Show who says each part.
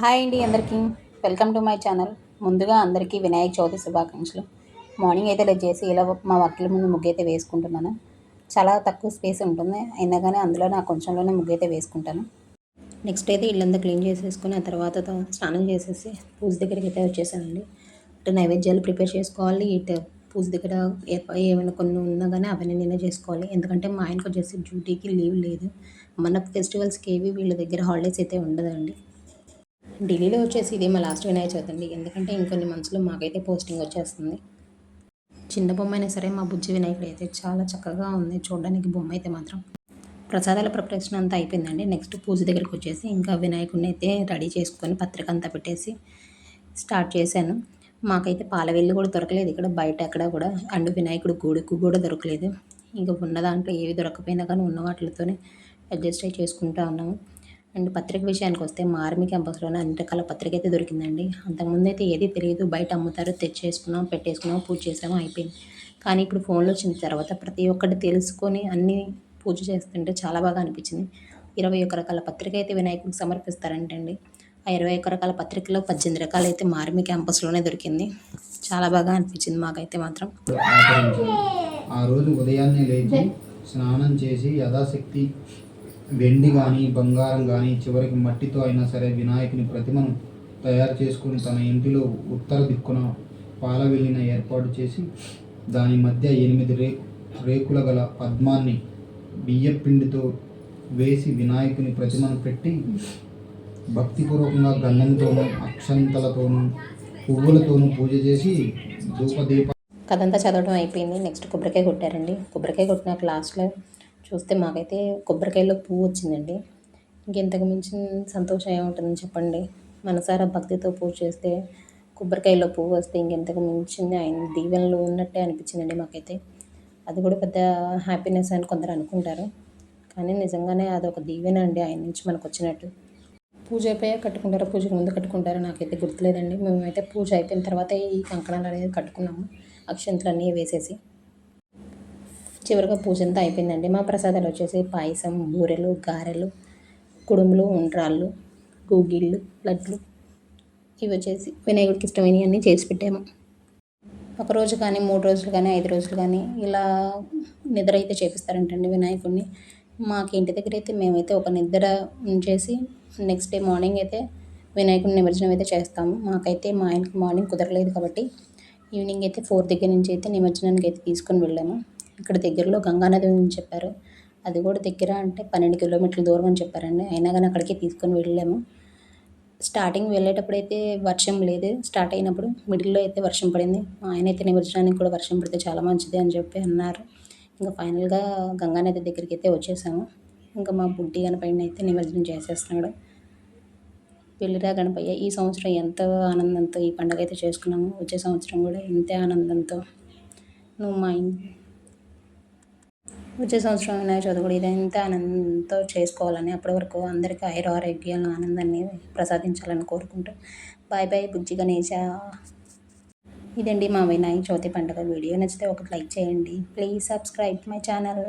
Speaker 1: Hi అండి అందరికీ. Welcome to my channel. ముందుగా అందరికీ వినాయక చవితి శుభాకాంక్షలు. మార్నింగ్ అయితే చేసి ఇలా మా వర్క్ల ముందు ముగ్గు అయితే వేసుకుంటున్నాను. చాలా తక్కువ స్పేస్ ఉంటుంది. అయినా కానీ అందులో నా కొంచెంలోనే ముగ్గు అయితే వేసుకుంటాను. నెక్స్ట్ అయితే ఇల్లంతా క్లీన్ చేసేసుకుని ఆ తర్వాత స్నానం చేసేసి పూజ దగ్గరికి అయితే వచ్చేసానండి. ఇటు నైవేద్యాలు ప్రిపేర్ చేసుకోవాలి. ఇటు పూజ దగ్గర ఏమైనా కొన్ని ఉన్నా కానీ అవన్నీ నేనే చేసుకోవాలి. ఎందుకంటే మా ఆయనకు వచ్చేసి డ్యూటీకి లీవ్ లేదు. మన ఫెస్టివల్స్కి ఏవి వీళ్ళ దగ్గర హాలిడేస్ అయితే ఉండదండి. ఢిల్లీలో వచ్చేసి ఇది మా లాస్ట్ వినాయక చవితి అండి. ఎందుకంటే ఇంకొన్ని మంత్స్లో మాకైతే పోస్టింగ్ వచ్చేస్తుంది. చిన్న బొమ్మ అయినా సరే మా బుజ్జి వినాయకుడు అయితే చాలా చక్కగా ఉంది. చూడడానికి బొమ్మ అయితే మాత్రం ప్రసాదాల ప్రిపరేషన్ అంతా అయిపోయిందండి. నెక్స్ట్ పూజ దగ్గరికి వచ్చేసి ఇంకా వినాయకుడిని అయితే రెడీ చేసుకొని పత్రిక అంతా పెట్టేసి స్టార్ట్ చేశాను. మాకైతే పాలవెల్లి కూడా దొరకలేదు. ఇక్కడ బయట ఎక్కడ కూడా అండ్ వినాయకుడు గుడికి కూడా దొరకలేదు. ఇంకా ఉన్న దాంట్లో ఏవి దొరకపోయినా కానీ ఉన్న వాటితోనే అడ్జస్ట్ అయి చేసుకుంటా ఉన్నాము. అండ్ పత్రిక విషయానికి వస్తే మా ఆర్మీ క్యాంపస్లోనే అన్ని రకాల పత్రిక అయితే దొరికిందండి. అంతకుముందు అయితే ఏది తెలియదు. బయట అమ్ముతారు తెచ్చేసుకున్నాం పెట్టేసుకున్నాం పూజ చేసాము అయిపోయింది. కానీ ఇప్పుడు ఫోన్లో వచ్చిన తర్వాత ప్రతి ఒక్కటి తెలుసుకొని అన్ని పూజ చేస్తుంటే చాలా బాగా అనిపించింది. ఇరవై ఒక్క రకాల పత్రిక అయితే వినాయకుడికి సమర్పిస్తారంటండి. ఆ ఇరవై ఒక్క రకాల పత్రికలో పద్దెనిమిది రకాలు అయితే మార్మి క్యాంపస్లోనే దొరికింది. చాలా బాగా అనిపించింది మాకైతే మాత్రం.
Speaker 2: ఆ రోజు ఉదయాన్నే లేచి స్నానం చేసి యథాశక్తి వెండి కానీ బంగారం కానీ చివరికి మట్టితో అయినా సరే వినాయకుని ప్రతిమను తయారు చేసుకుని తన ఇంటిలో ఉత్తర దిక్కున పాల వెళ్ళిన ఏర్పాటు చేసి దాని మధ్య ఎనిమిది రే రేకుల గల పద్మాన్ని బియ్యపిండితో వేసి వినాయకుని ప్రతిమను పెట్టి భక్తిపూర్వకంగా గంధంతోనూ అక్షంతలతోనూ పువ్వులతోనూ పూజ చేసి ధూపదీప
Speaker 1: కథంతా చదవడం అయిపోయింది. నెక్స్ట్ కొబ్బరికాయ కొట్టారండి. కొబ్బరికాయ కొట్టినాక లాస్ట్లో చూస్తే మాకైతే కొబ్బరికాయలో పువ్వు వచ్చిందండి. ఇంకెంతకు మించిన సంతోషం ఏముంటుందని చెప్పండి. మనసారా భక్తితో పూజ చేస్తే కొబ్బరికాయలో పువ్వు వస్తే ఇంకెంతకు మించింది ఆయన దీవెనలు ఉన్నట్టే అనిపించిందండి మాకైతే. అది కూడా పెద్ద హ్యాపీనెస్ అని కొందరు అనుకుంటారు. కానీ నిజంగానే అదొక దీవెన అండి ఆయన నుంచి మనకు వచ్చినట్టు. పూజ అయిపోయా కట్టుకుంటారా? పూజకు ముందు కట్టుకుంటారా? నాకైతే గుర్తులేదండి. మేమైతే పూజ అయిపోయిన తర్వాత ఈ కంకణాలు అనేది కట్టుకున్నాము. అక్షంతలు అన్నీ వేసేసి. చివరిగా పూజంతా అయిపోయిందండి. మా ప్రసాదాలు వచ్చేసి పాయసం బూరెలు గారెలు కుడుములు ఉండ్రాళ్ళు గూగిళ్ళు లడ్లు ఇవి వచ్చేసి వినాయకుడికి ఇష్టమైనవి అన్నీ చేసి పెట్టాము. ఒక రోజు కానీ మూడు రోజులు కానీ ఐదు రోజులు కానీ ఇలా నిద్ర అయితే చేపిస్తారంటండి వినాయకుడిని. మాకు ఇంటి దగ్గర అయితే మేమైతే ఒక నిద్ర ఉంచేసి నెక్స్ట్ డే మార్నింగ్ అయితే వినాయకుడిని నిమజ్జనం అయితే చేస్తాము. మాకైతే మా ఆయనకి మార్నింగ్ కుదరలేదు కాబట్టి ఈవినింగ్ అయితే ఫోర్ దగ్గర నుంచి అయితే నిమజ్జనానికి అయితే తీసుకొని వెళ్ళాము. ఇక్కడ దగ్గరలో గంగానది అని చెప్పారు. అది కూడా దగ్గర అంటే పన్నెండు కిలోమీటర్ల దూరం అని చెప్పారండి. అయినా కానీ అక్కడికి తీసుకొని వెళ్ళాము. స్టార్టింగ్ వెళ్ళేటప్పుడు అయితే వర్షం లేదు. స్టార్ట్ అయినప్పుడు మిడిల్లో అయితే వర్షం పడింది. మా ఆయన అయితే నిమజ్జనానికి కూడా వర్షం పడితే చాలా మంచిది అని చెప్పి అన్నారు. ఇంకా ఫైనల్గా గంగానది దగ్గరికి అయితే వచ్చేసాము. ఇంకా మా బుడ్డి గణపయ్యని అయితే నిమజ్జనం చేసేస్తున్నాడు. పెళ్ళిరా గణపయ్య ఈ సంవత్సరం ఎంతో ఆనందంతో ఈ పండుగ అయితే చేసుకున్నాము. వచ్చే సంవత్సరం కూడా ఇంతే ఆనందంతో. నువ్వు మా వచ్చే సంవత్సరం వినాయక చవితి కూడా ఇదంతా ఆనందంతో చేసుకోవాలని అప్పటి వరకు అందరికీ ఐర ఆరోగ్యాలు ఆనందాన్ని ప్రసాదించాలని కోరుకుంటూ బాయ్ బాయ్ బుజ్జి గణేశ. ఇదండి మా వినాయక చవితి పండుగ వీడియో. నచ్చితే ఒకటి లైక్ చేయండి. Please subscribe my channel.